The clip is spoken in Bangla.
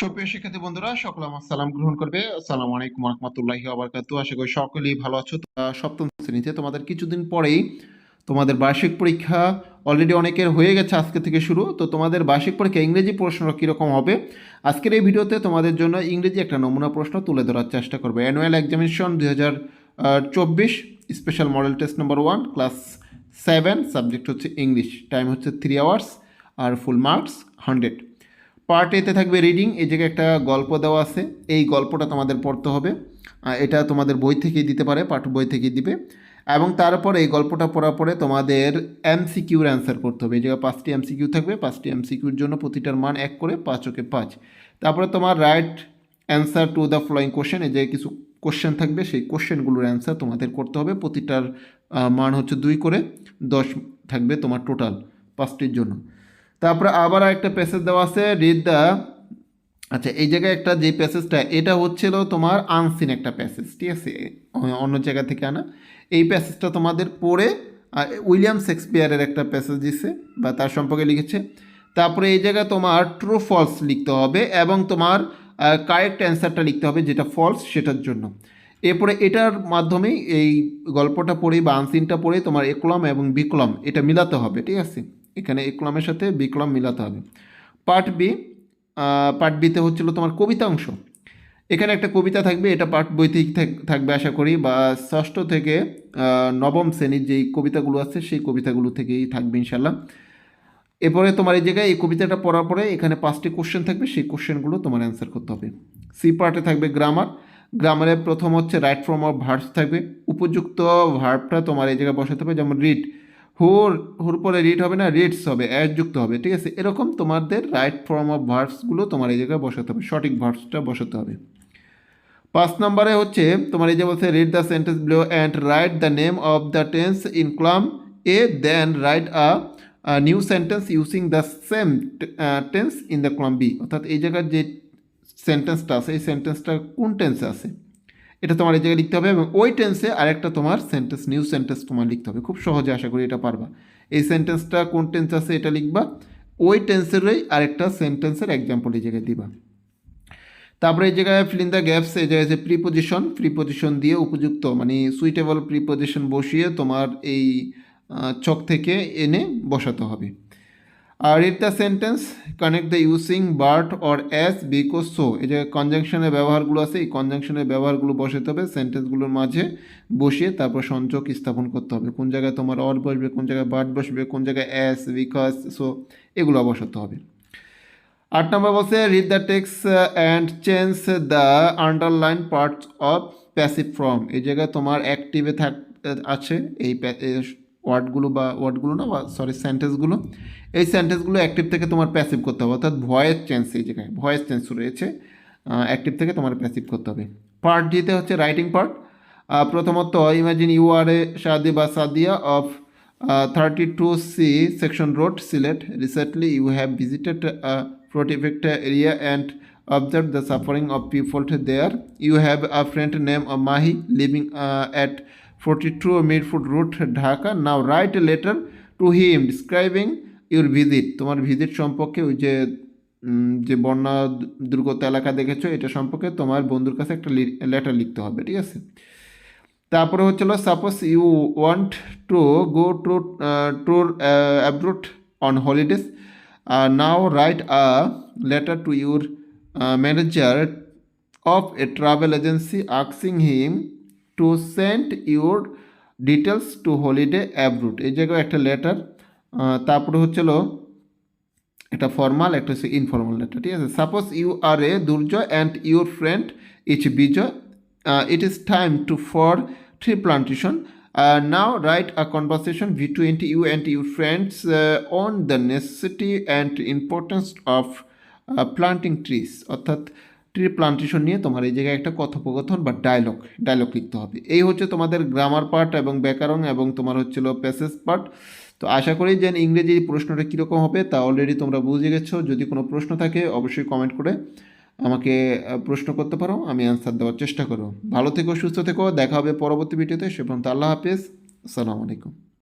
সুপ্রিয় শিক্ষার্থী বন্ধুরা, সকলে আমার সালাম গ্রহণ করবে। আসসালামু আলাইকুম রহমতুল্লাহি আবরকাতু আশা করি সকলেই ভালো আছো। সপ্তম শ্রেণীতে তোমাদের কিছুদিন পরেই তোমাদের বার্ষিক পরীক্ষা অলরেডি অনেকের হয়ে গেছে আজকে থেকে শুরু। তো তোমাদের বার্ষিক পরীক্ষা ইংরেজি প্রশ্নটা কীরকম হবে? আজকের এই ভিডিওতে তোমাদের জন্য ইংরেজি একটা নমুনা প্রশ্ন তুলে ধরার চেষ্টা করব। অ্যানুয়াল এক্সামিনেশন দুই হাজার চব্বিশ special model test number one class seven subject হচ্ছে ইংলিশ টাইম হচ্ছে থ্রি আওয়ার্স আর ফুল মার্কস হান্ড্রেড পার্ট এতে থাকবে রিডিং এই জায়গায় একটা গল্প দেওয়া আছে। এই গল্পটা তোমাদের পড়তে হবে। এটা তোমাদের বই থেকেই দিতে পারে, পাঠ্য বই থেকেই দিবে। এবং তারপর এই গল্পটা পড়ার পরে তোমাদের এমসিকিউর অ্যান্সার করতে হবে। এই জায়গায় পাঁচটি এমসিকিউ থাকবে। পাঁচটি এমসিকিউর জন্য প্রতিটার মান এক করে পাঁচ ওকে পাঁচ। তারপরে তোমার right answer to the following question এই যে কিছু কোশ্চেন থাকবে, সেই কোশ্চেনগুলোর অ্যান্সার তোমাদের করতে হবে। প্রতিটার মান হচ্ছে দুই করে দশ থাকবে তোমার টোটাল পাঁচটির জন্য। তারপরে আবার একটা প্যাসেজ দেওয়া আছে রিড দ্য আচ্ছা এই জায়গায় একটা যে প্যাসেজটা এটা হচ্ছিল তোমার আনসিন একটা প্যাসেজ ঠিক আছে? অন্য জায়গা থেকে আনা। এই প্যাসেজটা তোমাদের পড়ে উইলিয়াম শেক্সপিয়ারের একটা প্যাসেজ দিছে, বা তার সম্পর্কে লিখেছে। তারপরে এই জায়গায় তোমার ট্রু ফলস লিখতে হবে, এবং তোমার কারেক্ট অ্যান্সারটা লিখতে হবে, যেটা ফলস সেটার জন্য। এরপরে এটার মাধ্যমেই এই গল্পটা পড়ে, বা আনসিনটা পড়ে, তোমার একলম এবং বিকলম এটা মিলাতে হবে, ঠিক আছে? এখানে একলমের সাথে বিকলম মিলাতে হবে। পার্ট বি পার্ট বিতে হচ্ছিল তোমার কবিতা অংশ। এখানে একটা কবিতা থাকবে, এটা পাঠ বইতেই থাক- থাকবে আশা করি, বা ষষ্ঠ থেকে নবম শ্রেণির যেই কবিতাগুলো আছে, সেই কবিতাগুলো থেকেই থাকবে ইনশাল্লাহ এরপরে তোমার এই জায়গায় এই কবিতাটা পড়ার পরে এখানে পাঁচটি কোশ্চেন থাকবে, সেই কোশ্চেনগুলো তোমার অ্যান্সার করতে হবে। সি পার্টে থাকবে গ্রামার গ্রামারে প্রথম হচ্ছে রাইট ফর্ম অফ ভার্বস থাকবে। উপযুক্ত ভার্বটা তোমার এই জায়গায় বসাতে হবে, যেমন রিড হুর হুর পরে রিড হবে না রিডস হবে অ্যাড যুক্ত হবে, ঠিক আছে? এরকম তোমাদের রাইট ফর্ম অফ ভার্বসগুলো তোমার এই জায়গায় বসাতে হবে, সঠিক ভার্বসটা বসাতে হবে। পাঁচ নম্বরে হচ্ছে, তোমার এই যে বলছে read the sentence below and write the name of the tense in column A then write a new sentence using the same tense in the column B অর্থাৎ এই জায়গার যে সেন্টেন্সটা আছে, এই সেন্টেন্সটা কোন টেন্সে আছে? এটা তোমার এই জায়গায় লিখতে হবে এবং ওই টেন্সে আরেকটা তোমার সেন্টেন্স নিউ সেন্টেন্স তোমার লিখতে হবে। খুব সহজে আশা করি এটা পারবা। এই সেন্টেন্সটা কোন টেন্স আছে এটা লিখবা। ওই টেন্সেরই আরেকটা সেন্টেন্সের এক্সাম্পল এই জায়গায় দিবা। তারপরে এই জায়গায় ফিল ইন দ্য গ্যাপস এই জায়গায় যে প্রিপোজিশন প্রিপোজিশন দিয়ে উপযুক্ত মানে সুইটেবল প্রিপোজিশন বসিয়ে তোমার এই ছক থেকে এনে বসাতে হবে। Read the sentence connect the using but or as because so এই যে কনজাংশনের ব্যবহারগুলো আছে, এই কনজাংশনের ব্যবহারগুলো বসাতে হবে। সেন্টেন্সগুলোর মাঝে বসিয়ে তারপর সংযোগ স্থাপন করতে হবে। কোন জায়গায় তোমার অর বসবে, কোন জায়গায় বার্ট বসবে, কোন জায়গায় অ্যাস বিকজ সো এগুলো বসাতে হবে। আট নম্বর বলছে read the text and change the underline parts of passive form এই জায়গায় তোমার অ্যাক্টিভে থাক, আছে এই ওয়ার্ডগুলো বা ওয়ার্ডগুলো না বা সরি সেন্টেন্সগুলো এই সেন্টেন্সগুলো অ্যাক্টিভ থেকে তোমার প্যাসিভ করতে হবে। অর্থাৎ ভয়েস চেঞ্জ এই জায়গায় ভয়েস চেঞ্জ রয়েছে অ্যাক্টিভ থেকে তোমার প্যাসিভ করতে হবে। পার্ট ডিতে হচ্ছে রাইটিং পার্ট প্রথমত imagine you are a Shadi বা Sadia of thirty two C section road Sylhet recently you have visited protect area and suffering of people there. You have a friend named uh, Mahi living uh, at 42 Midfoot Road, Dhaka. Now write a letter to him describing your visit তোমার ভিজিট সম্পর্কে ওই যে যে বন্যা দুর্গত এলাকা দেখেছ এটা সম্পর্কে তোমার বন্ধুর কাছে একটা লেটার লিখতে হবে ঠিক আছে তারপরে হচ্ছিল suppose you want to go to tour abroad on holidays now write a letter to your manager of a travel agency আক্সিং him to send your details to holiday abroad এই জায়গায় একটা লেটার তারপরে হচ্ছিল একটা ফর্মাল একটা হচ্ছে ইনফর্মাল লেটার ঠিক আছে? Suppose you are a Durjoy and your friend is Bijoy it is time to for tree plantation now write a conversation between you and your friends on the necessity and importance of planting trees অর্থাৎ ট্রি প্লান্টেশন নিয়ে তোমার এই জায়গায় একটা কথোপকথন বা ডায়লগ ডায়লগ লিখতে হবে। এই হচ্ছে তোমাদের গ্রামার পার্ট এবং ব্যাকরণ এবং তোমার হচ্ছিল প্যাসেজ পার্ট তো আশা করি যে ইংরেজি প্রশ্নটা কীরকম হবে তা অলরেডি তোমরা বুঝে গেছো। যদি কোনো প্রশ্ন থাকে, অবশ্যই কমেন্ট করে আমাকে প্রশ্ন করতে পারো, আমি অ্যান্সার দেওয়ার চেষ্টা করব। ভালো থেকো, সুস্থ থেকো, দেখা হবে পরবর্তী ভিডিওতে সে পর্যন্ত আল্লাহ হাফেজ। আসসালামু আলাইকুম।